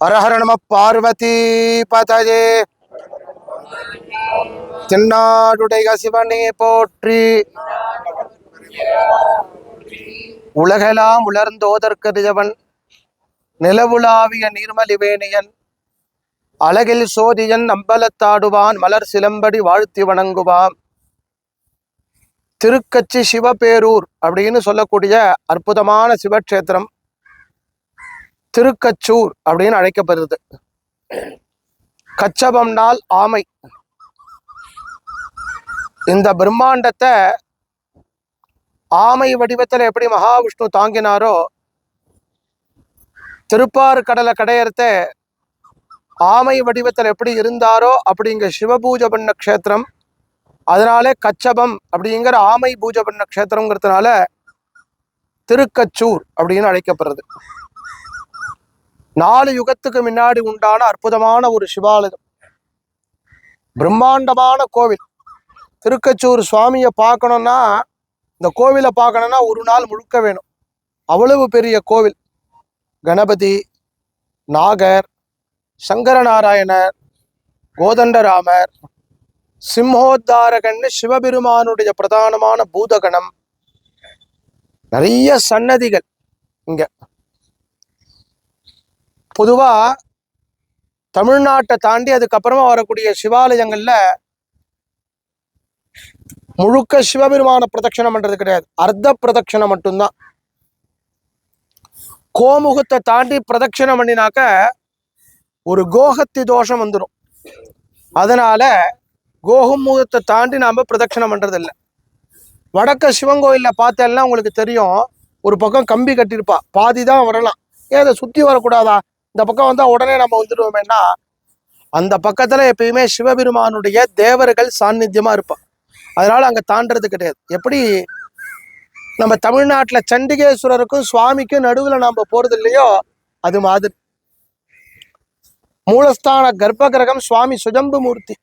ஹரஹர நம பார்வதி பதஜே தென்னாடுடைய சிவனே போற்றி உலகெல்லாம் உலர்ந்தோதற்கரியவன் நிலவுலாவிய நீர்மலிவேணியன் அழகில் சோதியன் அம்பலத்தாடுவான் மலர் சிலம்படி வாழ்த்தி வணங்குவான். திருக்கச்சி சிவபேரூர் அப்படின்னு சொல்லக்கூடிய அற்புதமான சிவக்ஷேத்திரம். திருக்கச்சூர் அப்படின்னு அழைக்கப்படுது கச்சபம்னால் ஆமை. இந்த பிரம்மாண்டத்தை ஆமை வடிவத்தில் எப்படி மகாவிஷ்ணு தாங்கினாரோ திருப்பாறு கடலை கடையறத ஆமை வடிவத்தில் எப்படி இருந்தாரோ அப்படிங்க சிவபூஜை பண்ண க்ஷேத்திரம் அதனாலே கச்சபம் அப்படிங்கிற ஆமை பூஜை பண்ண க்ஷேத்திரங்கிறதுனால திருக்கச்சூர் அப்படின்னு அழைக்கப்படுறது. நாலு யுகத்துக்கு முன்னாடி உண்டான அற்புதமான ஒரு சிவாலயம். பிரம்மாண்டமான கோவில். திருக்கச்சூர் சுவாமியை பார்க்கணும்னா இந்த கோவிலை பார்க்கணும்னா ஒரு நாள் முழுக்க வேணும். அவ்வளவு பெரிய கோவில். கணபதி நாகர் சங்கரநாராயணர் கோதண்டராமர் சிம்ஹோத்தாரகன்னு சிவபெருமானுடைய பிரதானமான பூதகணம். நிறைய சன்னதிகள் இங்கே. பொதுவா தமிழ்நாட்டை தாண்டி அதுக்கப்புறமா வரக்கூடிய சிவாலயங்கள்ல முழுக்க சிவபெருமான பிரதட்சணம் பண்றது கிடையாது. அர்த்த பிரதட்சணம் மட்டும்தான். கோமுகத்தை தாண்டி பிரதட்சணம் பண்ணினாக்க ஒரு கோஹத்தி தோஷம் வந்துடும் அதனால கோகுமுகத்தை தாண்டி நாம பிரதட்சணம் பண்ணுறதில்ல வடக்க சிவன் கோயில்ல பார்த்தேன்னா உங்களுக்கு தெரியும். ஒரு பக்கம் கம்பி கட்டியிருப்பா. பாதி தான் வரலாம். ஏன் அதை சுத்தி வரக்கூடாதா? இந்த பக்கம் வந்தால் உடனே நம்ம வந்துடுவோமேன்னா அந்த பக்கத்துல எப்பயுமே சிவபெருமானுடைய தேவர்கள் சாநித்தியமாக இருப்பான் அதனால அங்க தாண்டறது கிடையாது. எப்படி நம்ம தமிழ்நாட்டுல சண்டிகேஸ்வரருக்கும் சுவாமிக்கும் நடுவுல நாம் போகிறது இல்லையோ அது மாதிரி. மூலஸ்தான கர்ப்ப கிரகம் சுவாமி சுஜம்பு மூர்த்தி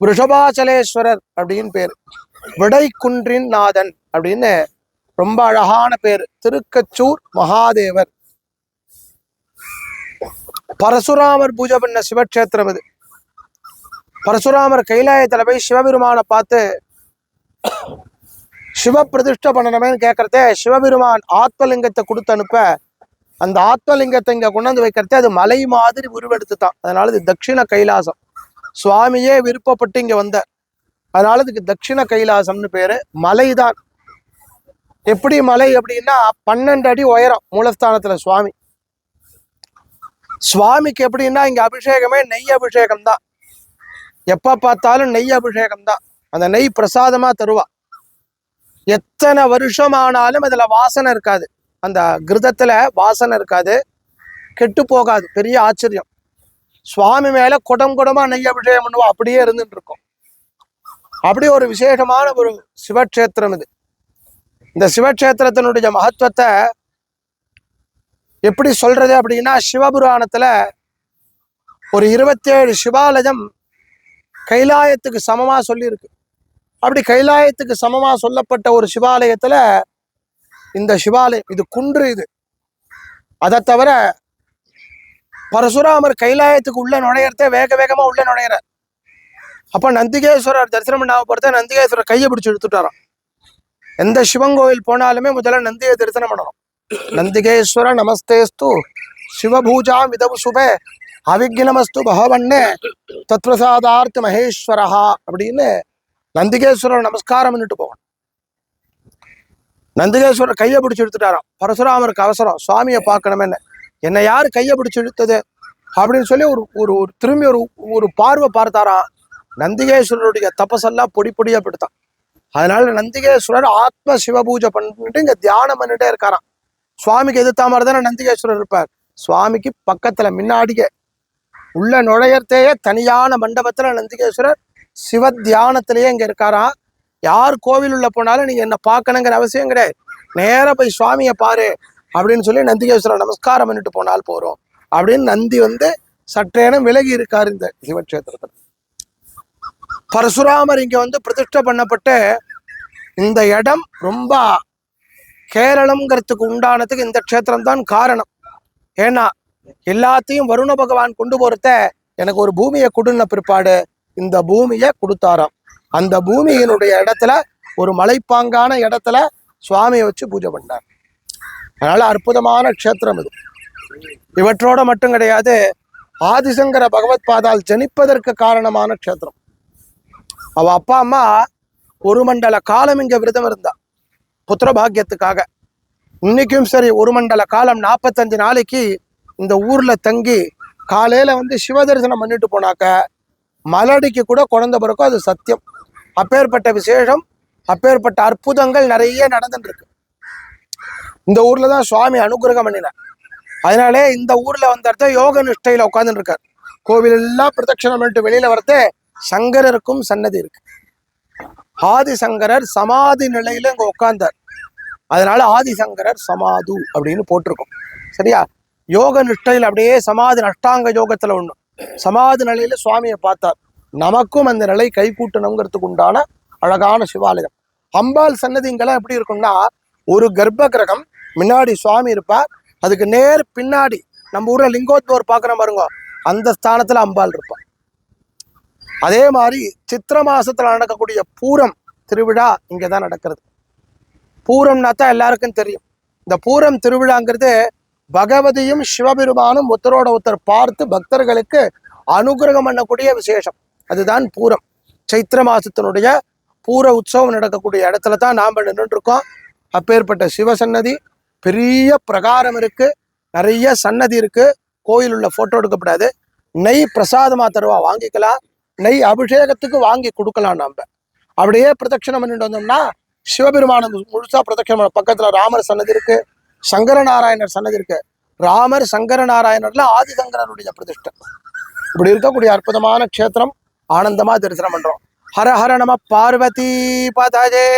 ரிஷபாச்சலேஸ்வரர் அப்படின்னு பேர். விடைக்குன்றின் நாதன் அப்படின்னு ரொம்ப அழகான பேர். திருக்கச்சூர் மகாதேவர். பரசுராமர் பூஜை பண்ண சிவக்ஷேத்திரம் இது. பரசுராமர் கைலாயத்துல போய் சிவபெருமானை பார்த்து சிவ பிரதிஷ்டை பண்ணணுமேன்னு கேட்கறதே சிவபெருமான் ஆத்மலிங்கத்தை கொடுத்து அனுப்ப அந்த ஆத்மலிங்கத்தை இங்க கொண்டாந்து வைக்கிறதே அது மலை மாதிரி உருவெடுத்து தான் அதனால இது தட்சிண கைலாசம். சுவாமியே விருப்பப்பட்டு இங்க வந்த. அதனால இதுக்கு தட்சிண கைலாசம்னு பேரு. மலைதான். எப்படி மலை அப்படின்னா பன்னெண்டு அடி உயரம் மூலஸ்தானத்துல சுவாமி. சுவாமிக்கு எப்படின்னா இங்க அபிஷேகமே நெய் அபிஷேகம் தான் எப்ப பார்த்தாலும் நெய் அபிஷேகம் தான் அந்த நெய் பிரசாதமா தருவா. எத்தனை வருஷம் ஆனாலும் அதுல வாசனை இருக்காது. அந்த கிருதத்துல வாசனை இருக்காது. கெட்டு போகாது. பெரிய ஆச்சரியம். சுவாமி மேல குடம் குடமா நெய் அபிஷேகம் பண்ணுவோம் அப்படியே இருந்துட்டு இருக்கும். அப்படி ஒரு விசேஷமான ஒரு சிவக்ஷேத்திரம் இது. இந்த சிவக்ஷேத்திரத்தினுடைய மகத்துவத்தை எப்படி சொல்றது அப்படின்னா சிவபுராணத்துல ஒரு இருபத்தேழு சிவாலயம் கைலாயத்துக்கு சமமா சொல்லியிருக்கு. அப்படி கைலாயத்துக்கு சமமா சொல்லப்பட்ட ஒரு சிவாலயத்துல இந்த சிவாலயம் இது குன்று இது. அதை தவிர பரசுராமர் கைலாயத்துக்கு உள்ள நுழையறதே வேக வேகமா உள்ள நுழையிறார். அப்ப நந்திகேஸ்வரர் தரிசனம் பண்ணாம போறத நந்திகேஸ்வரர் கையை பிடிச்சி எடுத்துட்டாராம் எந்த சிவன் கோயில் போனாலுமே முதல்ல நந்தியை தரிசனம் பண்ணணும். நந்திகேஸ்வர நமஸ்தேஸ்து சிவபூஜாம் விதவு சுபே அவிக்னமஸ்து பகவன்னே தத்பிரசாதார்த்த மகேஸ்வரஹா அப்படின்னு நந்திகேஸ்வரர் நமஸ்காரம் பண்ணிட்டு போகணும் நந்திகேஸ்வரர் கையை பிடிச்சி எடுத்துட்டாராம் பரசுராமருக்கு அவசரம் சுவாமியை பார்க்கணுமேன்னு என்னை யார் கையை பிடிச்சி இழுத்தது அப்படின்னு சொல்லி ஒரு ஒரு ஒரு திரும்பி ஒரு ஒரு பார்வை பார்த்தாராம் நந்திகேஸ்வரருடைய தபசெல்லாம் பொடி பொடியாக பிடித்தான் அதனால நந்திகேஸ்வரர் ஆத்ம சிவபூஜை பண்ணிட்டு இங்க தியானம் பண்ணிட்டே இருக்காராம் சுவாமிக்கு எதிர்த்தா மாதிரி தானே நந்திகேஸ்வரர் இருப்பார். சுவாமிக்கு பக்கத்தில் முன்னாடியே உள்ள நுழையத்தையே தனியான மண்டபத்தில் நந்திகேஸ்வரர் சிவ தியானத்திலேயே இங்கே இருக்காராம் யார் கோவில் உள்ள போனாலும் நீங்கள் என்னை பார்க்கணுங்கிற அவசியம் கிடையாது. நேராக போய் சுவாமியை பாரு அப்படின்னு சொல்லி நந்திகேஸ்வரர் நமஸ்காரம் பண்ணிட்டு போனால் போகிறோம் அப்படின்னு நந்தி வந்து சற்றேனும் விலகி இருக்கார் இந்த சிவக்ஷேத்திரத்தில். பரசுராமர் இங்கே வந்து பிரதிஷ்டை பண்ணப்பட்டு இந்த இடம் ரொம்ப கேரளம்ங்கிறதுக்கு உண்டானதுக்கு இந்த க்ஷேத்திரம் தான் காரணம். ஏன்னா எல்லாத்தையும் வருண பகவான் கொண்டு போகிறத எனக்கு ஒரு பூமியை கொடுன்ன பிற்பாடு இந்த பூமியை கொடுத்தாராம். அந்த பூமியினுடைய இடத்துல ஒரு மலைப்பாங்கான இடத்துல சுவாமியை வச்சு பூஜை பண்ணார். அதனால அற்புதமான க்ஷேத்திரம் இது. இவற்றோட மட்டும் கிடையாது ஆதிசங்கர பகவத் பாதால் ஜனிப்பதற்கு காரணமான க்ஷேத்திரம். அவ அப்பா அம்மா ஒரு மண்டல காலம் இங்க விரதம் இருந்தா. புத்திர பாக்கியத்துக்காக இன்னைக்கும் சரி ஒரு மண்டல காலம் நாற்பத்தஞ்சு நாளைக்கு இந்த ஊர்ல தங்கி காலையில வந்து சிவ தரிசனம் பண்ணிட்டு போனாக்க மலடிக்கு கூட குழந்த பிறக்கும் அது சத்தியம். அப்பேற்பட்ட விசேஷம் அப்பேற்பட்ட அற்புதங்கள் நிறைய நடந்துட்டுருக்கு. இந்த ஊர்ல தான் சுவாமி அனுகிரகம் பண்ணினார். அதனாலே இந்த ஊரில் வந்த இடத்த யோக நிஷ்டையில் உட்காந்துருக்கார் இருக்கார் கோவில் எல்லாம் பிரதட்சணம் பண்ணிட்டு வெளியில வரதே சங்கரருக்கும் சன்னதி இருக்கு. ஆதிசங்கரர் சமாதி நிலையில இங்கே உட்கார்ந்தார். அதனால ஆதிசங்கரர் சமாது அப்படின்னு போட்டிருக்கோம். சரியா? யோக நிஷ்டையில் அப்படியே சமாதி அஷ்டாங்க யோகத்துல ஒண்ணு. சமாதி நிலையில சுவாமியை பார்த்தார். நமக்கும் அந்த நிலை கை கூட்டணுங்கிறதுக்கு உண்டான அழகான சிவாலயம். அம்பாள் சன்னதிங்கெல்லாம் எப்படி இருக்கும்னா ஒரு கர்ப்ப கிரகம் முன்னாடி சுவாமி இருப்பார். அதுக்கு நேர் பின்னாடி நம்ம ஊர்ல லிங்கோத்பவர் பார்க்குற பாருங்க அந்த ஸ்தானத்துல அம்பாள் இருப்பார் அதே மாதிரி சித்திர மாசத்துல நடக்கக்கூடிய பூரம் திருவிழா இங்கே தான் நடக்கிறது. பூரம்னா தான் எல்லாருக்கும் தெரியும். இந்த பூரம் திருவிழாங்கிறது பகவதியும் சிவபெருமானும் ஒருத்தரோட ஒருத்தர் பார்த்து பக்தர்களுக்கு அனுகிரகம் பண்ணக்கூடிய விசேஷம். அதுதான் பூரம். சைத்திர மாசத்தினுடைய பூர உற்சவம் நடக்கக்கூடிய இடத்துல தான் நாம் நின்றுருக்கோம் அப்பேற்பட்ட சிவசன்னதி பெரிய பிரகாரம் இருக்குது நிறைய சன்னதி இருக்கு. கோயில் உள்ள ஃபோட்டோ எடுக்கப்படாது. நெய் பிரசாதமா தருவா வாங்கிக்கலாம். நெய் அபிஷேகத்துக்கு வாங்கி கொடுக்கலாம் நம்ம அப்படியே பிரதட்சணம் பண்ணிட்டு வந்தோம்னா சிவபெருமானம் முழுசா பிரதட்சணம் பக்கத்துல ராமர் சன்னதி இருக்கு. சங்கரநாராயணர் சன்னதி இருக்கு. ராமர் சங்கரநாராயணர்ல ஆதிசங்கரனுடைய பிரதிஷ்டை இப்படி இருக்கக்கூடிய அற்புதமான க்ஷேத்திரம் ஆனந்தமா தரிசனம் பண்றோம். ஹர ஹர நம பார்வதி பதஜே.